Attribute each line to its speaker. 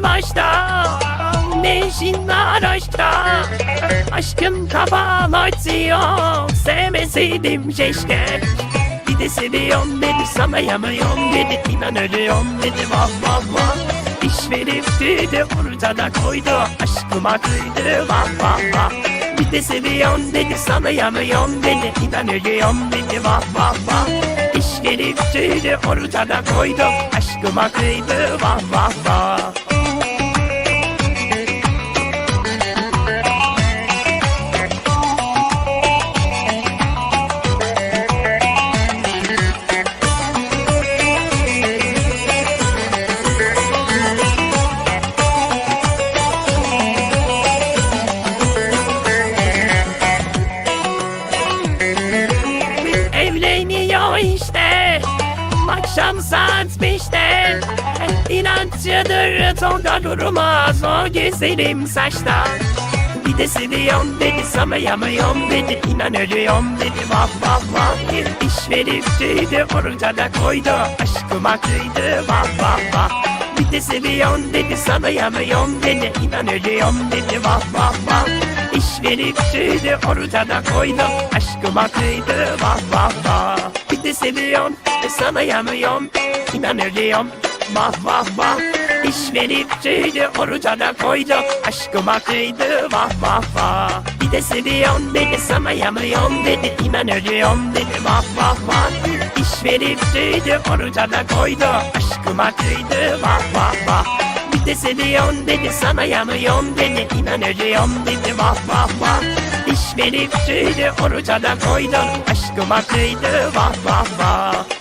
Speaker 1: Ki başta Ne işin var aşkta? Aşkım kabalatıyor Sevmeseydim keşke. Bir de seviyorum dedi sana dedi İnan ölüyorum dedi vah vah vah. İş verip dedi ortada koydu Aşkıma kıydı vah vah vah. Bir de seviyorum dedi sana dedi İnan ölüyorum dedi vah vah vah. Verip dedi ortada koydu Aşkıma kıydı vah vah vah işte. Akşam saat beşte. İnatçıdır Tolga durmaz o güzelim saçta. Bir de seviyorum dedi sana yanıyorum dedi İnan ölüyorum dedi. Vah vah vah Bir iş verip dedi ortada koydu Aşkıma kıydı vah vah vah Bir de seviyorum dedi sana yanıyorum dedi İnan ölüyorum dedi. Vah vah vah İş verip dedi ortada koydu Aşkıma kıydı vah vah vah De seviyorum ve sana yanıyorum. İnan ölüyorum vah vah vah. İş verip dedi ortada koydu. Aşkıma kıydı. Vah vah vah. Bir de seviyorum dedi. Sana yanıyorum dedi. İnan ölüyorum dedi. Vah vah vah. İş verip dedi ortada koydu. Aşkıma kıydı. Vah vah vah bir de seviyorum dedi sana yanıyorum dedi. İnan ölüyorum dedi vah vah vah. İş verip dedi ortada koydun. Aşkıma kıydı vah vah vah